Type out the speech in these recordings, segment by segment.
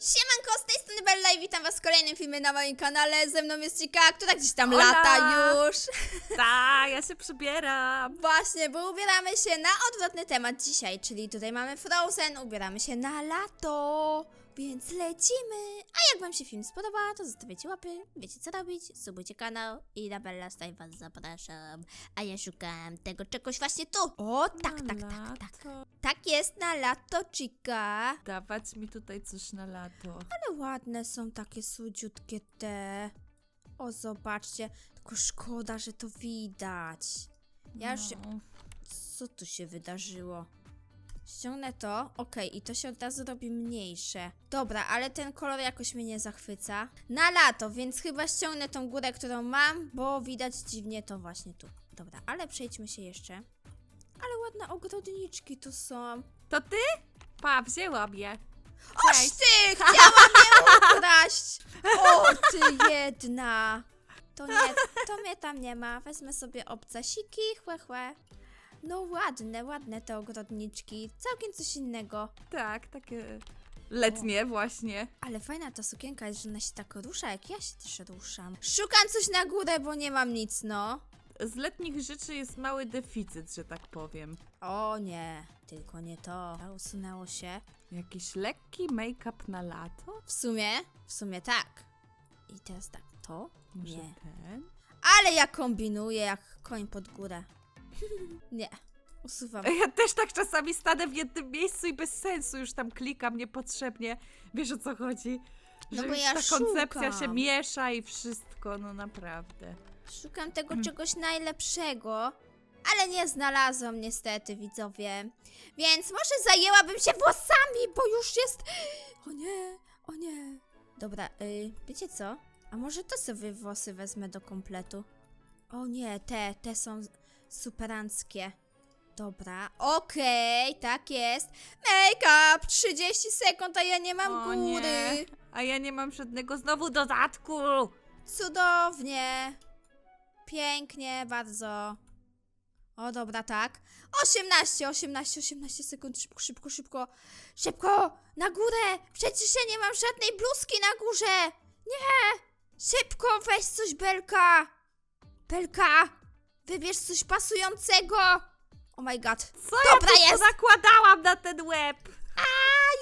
Siemanko, z tej strony Bella i witam was w kolejnym filmie na moim kanale. Ze mną jest Cika, która gdzieś tam Hola! lata już. Tak, ja się przybieram. Właśnie, bo ubieramy się na odwrotny temat dzisiaj, czyli tutaj mamy Frozen, ubieramy się na lato, więc lecimy. A jak wam się film spodoba, to zostawiajcie łapy, wiecie co robić, subujcie kanał i na Bella Style was zapraszam. A ja szukam tego czegoś właśnie tu. O, tak, tak, tak, tak. lato. Tak jest na lato, Cika. Dawać mi tutaj coś na lato. Ale ładne są takie słodziutkie te. O, zobaczcie. Tylko szkoda, że to widać. Ja już się... No. Co tu się wydarzyło? Ściągnę to. Okej, i to się od razu robi mniejsze. Dobra, ale ten kolor jakoś mnie nie zachwyca. Na lato, więc chyba ściągnę tą górę, którą mam, bo widać dziwnie to właśnie tu. Dobra, ale przejdźmy się jeszcze. Ale ładne ogrodniczki tu są. To ty? Pa, wzięłam je. Cześć. ty! Chciałam je ukraść! O, ty jedna! To nie, to mnie tam nie ma. Wezmę sobie obcasiki, chłe, chłe. No ładne, ładne te ogrodniczki. Całkiem coś innego. Tak, takie letnie właśnie. Ale fajna ta sukienka jest, że ona się tak rusza, jak ja się też ruszam. Szukam coś na górę, bo nie mam nic, no. Z letnich rzeczy jest mały deficyt, że tak powiem. O nie, tylko nie to. A, Usunęło się. Jakiś lekki make-up na lato? W sumie, w sumie tak. I teraz tak, to? Może Nie. ten? Ale ja kombinuję jak koń pod górę. Nie, usuwam. Ja też tak czasami stanę w jednym miejscu i bez sensu już tam klikam niepotrzebnie. Wiesz o co chodzi? No Że bo już ja ta koncepcja szukam. się miesza i wszystko, no naprawdę. Szukam tego Mm. czegoś najlepszego, ale nie znalazłam niestety, widzowie. Więc może zajęłabym się włosami, bo już jest... O nie, o nie. Dobra, y, wiecie co? A może to sobie włosy wezmę do kompletu? O nie, te, te są superanckie. Dobra, okej, tak jest. Make-up, 30 sekund, a ja nie mam O góry. nie. A ja nie mam żadnego znowu dodatku. Cudownie. Pięknie, bardzo. O, dobra, tak. 18, 18, 18 sekund. Szybko, szybko, szybko. Szybko! Na górę! Przecież ja nie mam żadnej bluzki na górze! Nie! Szybko, weź coś, Belka! Belka! Wybierz coś pasującego! Oh my god. Co Dobra, ja tu jest! zakładałam na ten łeb? A,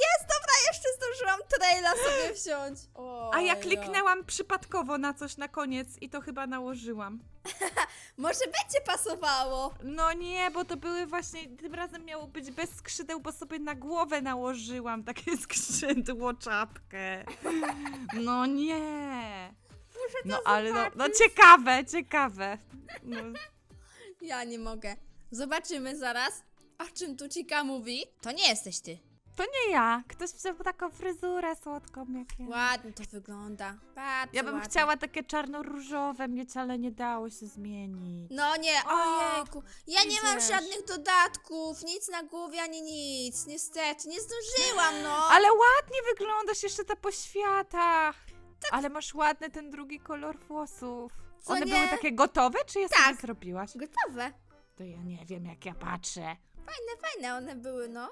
jest, dobra, jeszcze zdążyłam traila sobie wziąć. A ja ja. kliknęłam przypadkowo na coś na koniec i to chyba nałożyłam. Może będzie pasowało. No nie, bo to były właśnie, tym razem miało być bez skrzydeł, bo sobie na głowę nałożyłam takie skrzydło, czapkę. No nie. No ale no, no ciekawe, ciekawe. No, Ja nie mogę. Zobaczymy zaraz. O czym tu Cika mówi? To nie jesteś ty. to nie ja. Ktoś wziął taką fryzurę słodką jak ja. Ładnie to wygląda. Bardzo Ja bym ładnie. chciała takie czarno-różowe mieć, ale nie dało się zmienić. No nie, ojejku. Ja nie mam idziesz. żadnych dodatków, nic na głowie ani nic. Niestety, nie zdążyłam, no. Ale ładnie wyglądasz jeszcze ta po światach. Ale masz ładny ten drugi kolor włosów. Co One nie? były takie gotowe, czy je Tak. sobie zrobiłaś? Gotowe. To ja nie wiem, jak ja patrzę. Fajne, fajne one były, no.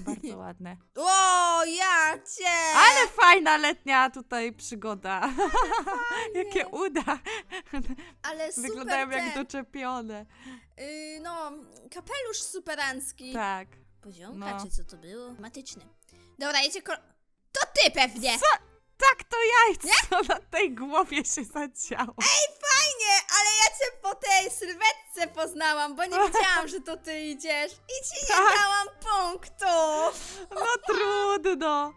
Bardzo ładne. O, ja cię! Ale fajna letnia tutaj przygoda. Jakie uda. Ale super Wyglądają jak ten, doczepione. y, no, kapelusz superancki. Tak. Poziomka, No. czy co to było? Matyczny. Dobra, jedzie kol... To ty pewnie! Co? Tak, to ja co na tej głowie się zadziało. Fajnie, ale ja cię po tej sylwetce poznałam, bo nie wiedziałam, że to ty idziesz. I ci nie Tak. dałam punktu. No trudno.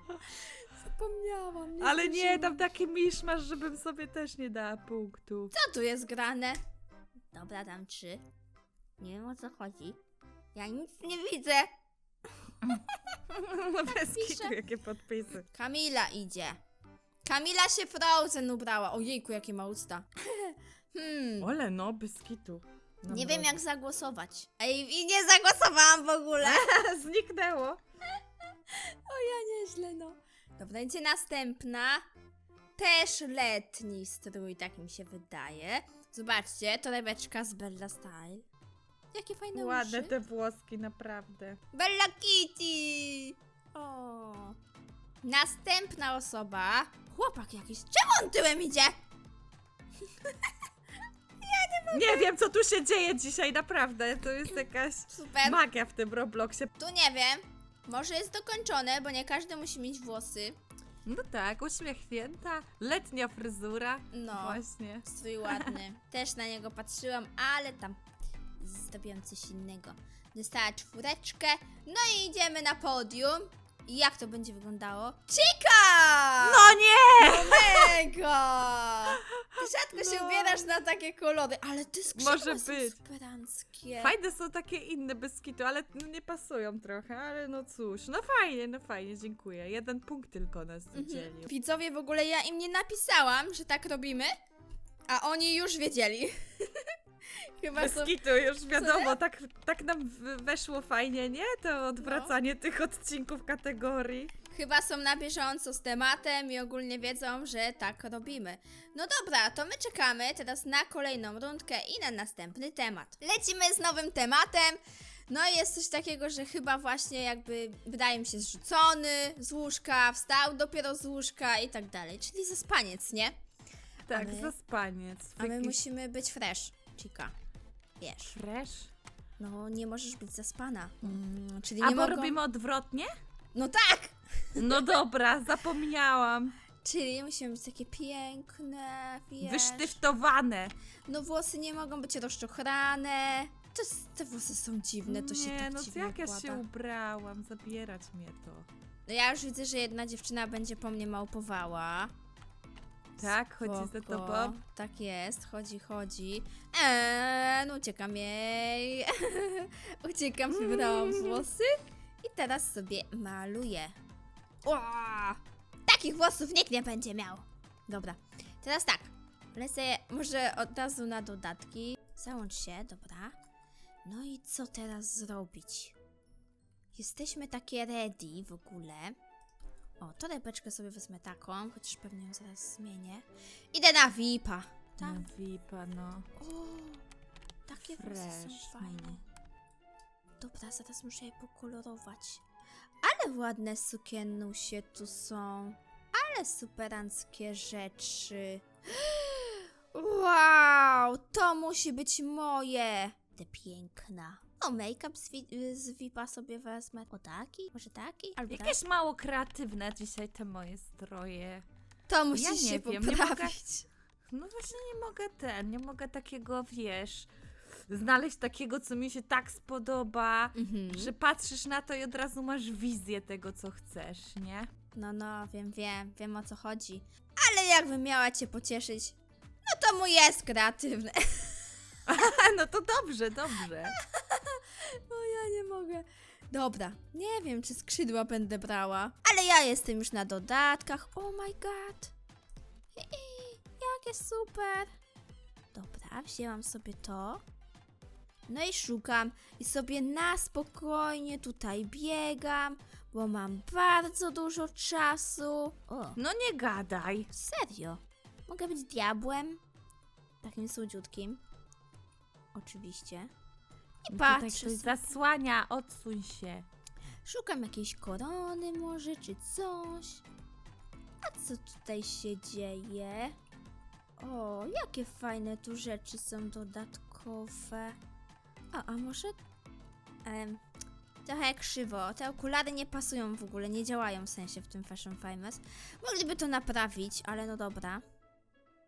Zapomniałam. Nie Ale nie, zdążyłam. tam taki miszmasz, żebym sobie też nie dała punktu. Co tu jest grane? Dobra, dam trzy. Nie wiem o co chodzi. Ja nic nie widzę. No bez kitu, jakie podpisy. Kamila idzie. Kamila się Frozen ubrała. Ojejku, jakie ma usta. hmm. Ole no, bez kitu. No Nie wiem jak zagłosować. Ej, i nie zagłosowałam w ogóle. Zniknęło. O ja nieźle, no. Dobra, idzie następna. Też letni strój, tak mi się wydaje. Zobaczcie, torebeczka z Bella Style. Jakie fajne Ładne uszy. te włoski, naprawdę. Bella Kitty! O. Następna osoba. Chłopak jakiś. Czemu on tyłem idzie? Nie wiem, co tu się dzieje dzisiaj, naprawdę. To jest jakaś Super. magia w tym Robloxie. Tu nie wiem. Może jest dokończone, bo nie każdy musi mieć włosy. No tak, uśmiechnięta, letnia fryzura. No. Właśnie. Strój ładny. Też na niego patrzyłam, ale tam zrobiłam coś innego. Dostała czwóreczkę. No i idziemy na podium. I jak to będzie wyglądało? Chica! No nie! Mega! Ty rzadko się No. ubierasz na takie kolory, ale ty skrzydła Może są być. superanckie. Fajne są takie inne bez kitu, ale no nie pasują trochę, ale no cóż. No fajnie, no fajnie, dziękuję. Jeden punkt tylko nas Mhm. udzielił. Widzowie, w ogóle ja im nie napisałam, że tak robimy, a oni już wiedzieli. Chyba Bez są... kitu, już wiadomo, tak, tak nam weszło fajnie, nie? To odwracanie No. tych odcinków kategorii. Chyba są na bieżąco z tematem i ogólnie wiedzą, że tak robimy. No dobra, to my czekamy teraz na kolejną rundkę i na następny temat. Lecimy z nowym tematem. No i jest coś takiego, że chyba właśnie jakby wydaje mi się zrzucony z łóżka, wstał dopiero z łóżka i tak dalej. Czyli zaspaniec, nie? Tak, my? zaspaniec. A my musimy być fresh, Wiesz, Fresh? no nie możesz być zaspana. Mm, czyli A nie bo mogą... robimy odwrotnie? No tak! No dobra, zapomniałam. Czyli musimy być takie piękne, wiesz. Wysztyftowane. No włosy nie mogą być rozczochrane. To, te włosy są dziwne, to się nie, tak no dziwnie jak ja układa. się ubrałam, zabierać mnie to. No ja już widzę, że jedna dziewczyna będzie po mnie małpowała. Tak, chodzi za Spoko. tobą. Tak jest, chodzi, chodzi. Eee, no uciekam jej. uciekam, wybrałam włosy. I teraz sobie maluję. Ua! Takich włosów nikt nie będzie miał. Dobra, teraz tak. Lecę może od razu na dodatki. Załącz się, dobra. No i co teraz zrobić? Jesteśmy takie ready w ogóle. O, torebeczkę sobie wezmę taką, chociaż pewnie ją zaraz zmienię. Idę na VIP-a. Tak. No wipa, no. O, takie włosy są fajne. Dobra, zaraz muszę je pokolorować. Ale ładne sukienusie tu są. Ale superanckie rzeczy. Wow, to musi być moje. Te piękna. O, make-up z, wi- z VIP-a sobie wezmę. O taki? Może taki? Albo taki? Jakieś mało kreatywne dzisiaj te moje stroje. To musisz nie się wiem, nie poprawić. No właśnie nie mogę ten, nie mogę takiego, wiesz, znaleźć takiego, co mi się tak spodoba, Mhm. że patrzysz na to i od razu masz wizję tego, co chcesz, nie? No, no, wiem, wiem, wiem o co chodzi. Ale jakbym miała cię pocieszyć, no to mój jest kreatywny. no to dobrze, dobrze. No ja nie mogę. Dobra, nie wiem, czy skrzydła będę brała, ale ja jestem już na dodatkach. Oh my god. Jakie super. Dobra, wzięłam sobie to. No i szukam i sobie na spokojnie tutaj biegam, bo mam bardzo dużo czasu. O, No nie gadaj. serio. Mogę być diabłem? Takim słodziutkim. Oczywiście. I Tutaj patrzę ktoś sobie. zasłania, odsuń się. Szukam jakiejś korony może, czy coś. A co tutaj się dzieje? O, jakie fajne tu rzeczy są dodatkowe. A, a może... Em, trochę krzywo. Te okulary nie pasują w ogóle, nie działają w sensie w tym Fashion Famous. Mogliby to naprawić, ale no dobra.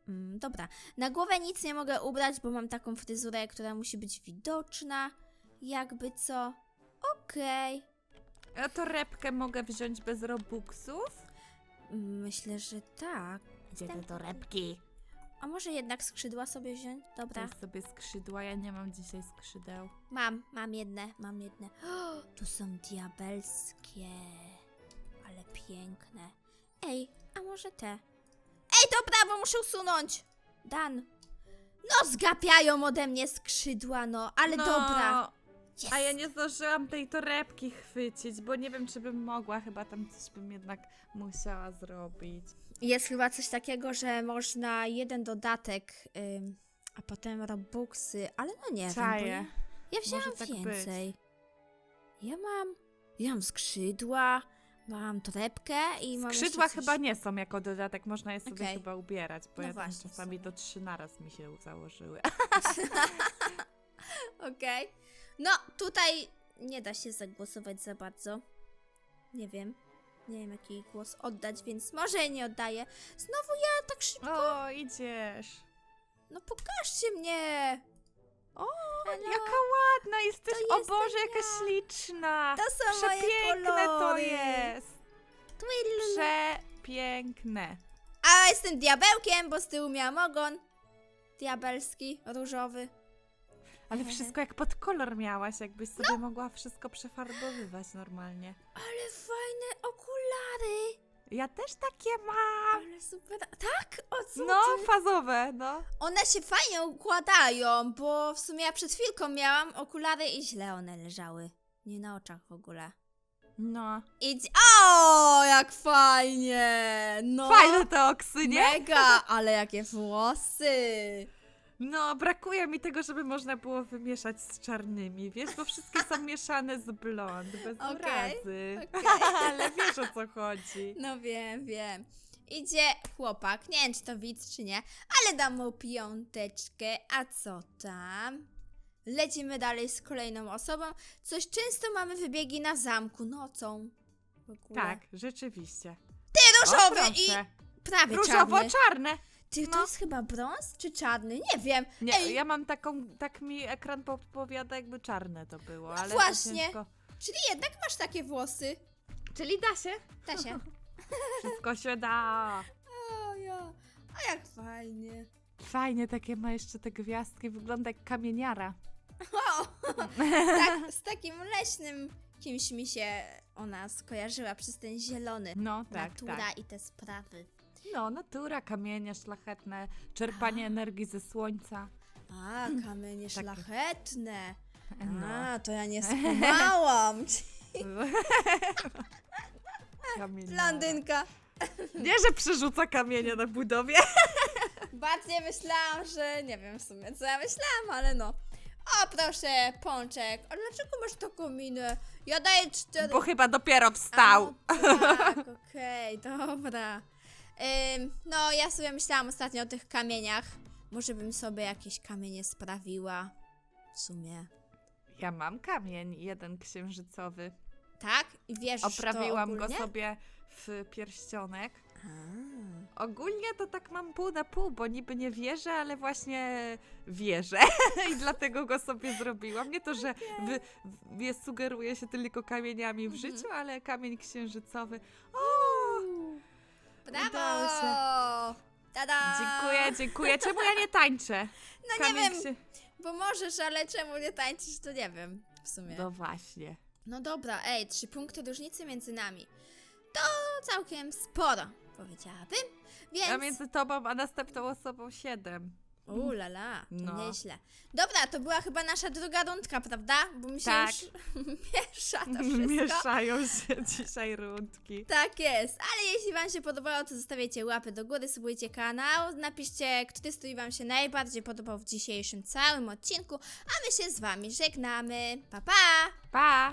Mm, dobra, na głowę nic nie mogę ubrać, bo mam taką fryzurę, która musi być widoczna. Jakby co. Okej. A torebkę mogę wziąć bez robuxów? Myślę, że tak. Gdzie te torebki? A może jednak skrzydła sobie wziąć? Dobra. Weź sobie skrzydła, ja nie mam dzisiaj skrzydeł. Mam, mam jedne, mam jedne. O, tu są diabelskie. Ale piękne. Ej, a może te? Ej, dobra, bo muszę usunąć. Dan. No, zgapiają ode mnie skrzydła, no, ale no, dobra. Yes. A ja nie zdążyłam tej torebki chwycić, bo nie wiem, czy bym mogła. Chyba tam coś bym jednak musiała zrobić. Jest chyba coś takiego, że można jeden dodatek, ym, a potem robuxy, ale no nie wiem. bo Czaję. Ja, ja wzięłam tak być. więcej. Ja mam, ja mam skrzydła, Mam torebkę i mam Skrzydła jeszcze coś. chyba nie są jako dodatek, można je sobie Okej. chyba ubierać, bo No ja tam właśnie, w czasami sumie. do trzy naraz mi się założyły. Okej. No, tutaj nie da się zagłosować za bardzo. Nie wiem. Nie wiem, jaki głos oddać, więc może nie oddaję. Znowu ja tak szybko. O, idziesz. No pokażcie mnie! O, Halo? jaka ładna jesteś! To o jestem Boże, jaka ja. śliczna! To są moje Przepiękne to kolory. jest! Twiddle. Przepiękne. A jestem diabełkiem, bo z tyłu miałam ogon. Diabelski, różowy. Ale wszystko jak pod kolor miałaś, jakbyś sobie mogła wszystko przefarbowywać normalnie. Ale fajne okulary! Ja też takie mam! Ale super. Tak? O co No, ty? fazowe, no. One się fajnie układają, bo w sumie ja przed chwilką miałam okulary i źle one leżały. Nie na oczach w ogóle. No. Idź. O, jak fajnie! No. Fajne te oksy, nie? Mega, ale jakie włosy! No, brakuje mi tego, żeby można było wymieszać z czarnymi, wiesz, bo wszystkie są mieszane z blond, bez Okej, urazy. okej. Ale wiesz o co chodzi. No wiem, wiem. Idzie chłopak, nie wiem czy to widz czy nie, ale dam mu piąteczkę. A co tam? Lecimy dalej z kolejną osobą. Coś często mamy wybiegi na zamku nocą. Tak, rzeczywiście. Ty różowy o, i prawie. Różowo-czarne. Ty, to no. jest chyba brąz czy czarny? Nie wiem. Nie, Ej, ja mam taką, tak mi ekran podpowiada, jakby czarne to było, No ale to właśnie. ciężko. czyli jednak masz takie włosy. Czyli da się? Da się. Wszystko się da. O ja. A jak fajnie. Fajnie, takie ma jeszcze te gwiazdki, wygląda jak kamieniara. O, tak, z takim leśnym kimś mi się ona skojarzyła przez ten zielony. No, tak, Natura tak. i te sprawy. No, natura, kamienie szlachetne, czerpanie energii ze słońca. A, kamienie Takie. szlachetne. No. A, to ja nie skumałam. Kamieniara. Blondynka. Nie, że przerzuca kamienie na budowie. Bardziej myślałam, że nie wiem w sumie co ja myślałam, ale no. O, proszę, pączek. A dlaczego masz taką minę? Ja daję cztery. Bo chyba dopiero wstał. A, no tak, okej, dobra. No, ja sobie myślałam ostatnio o tych kamieniach. Może bym sobie jakieś kamienie sprawiła. W sumie. Ja mam kamień, jeden księżycowy. Tak? I wiesz, Oprawiłam to go sobie w pierścionek. A. Ogólnie to tak mam pół na pół, bo niby nie wierzę, ale właśnie wierzę. I dlatego go sobie zrobiłam. Nie to, że wy, sugeruje się tylko kamieniami w Mhm. życiu, ale kamień księżycowy. O! Brawo! Udało. Tada! Dziękuję, dziękuję. Czemu ja nie tańczę? No nie wiem, bo możesz, ale czemu nie tańczysz, to nie wiem w sumie. No właśnie. No dobra, ej, trzy punkty różnicy między nami. To całkiem sporo, powiedziałabym. Więc... A między tobą a następną osobą siedem. Ulala, to No. nieźle. Dobra, to była chyba nasza druga rundka, prawda? Bo mi się Tak. już miesza to wszystko. Mieszają się dzisiaj rundki. Tak jest, ale jeśli Wam się podobało, to zostawiajcie łapy do góry, subujcie kanał, napiszcie, który strój Wam się najbardziej podobał w dzisiejszym całym odcinku, a my się z Wami żegnamy. Pa, pa! Pa!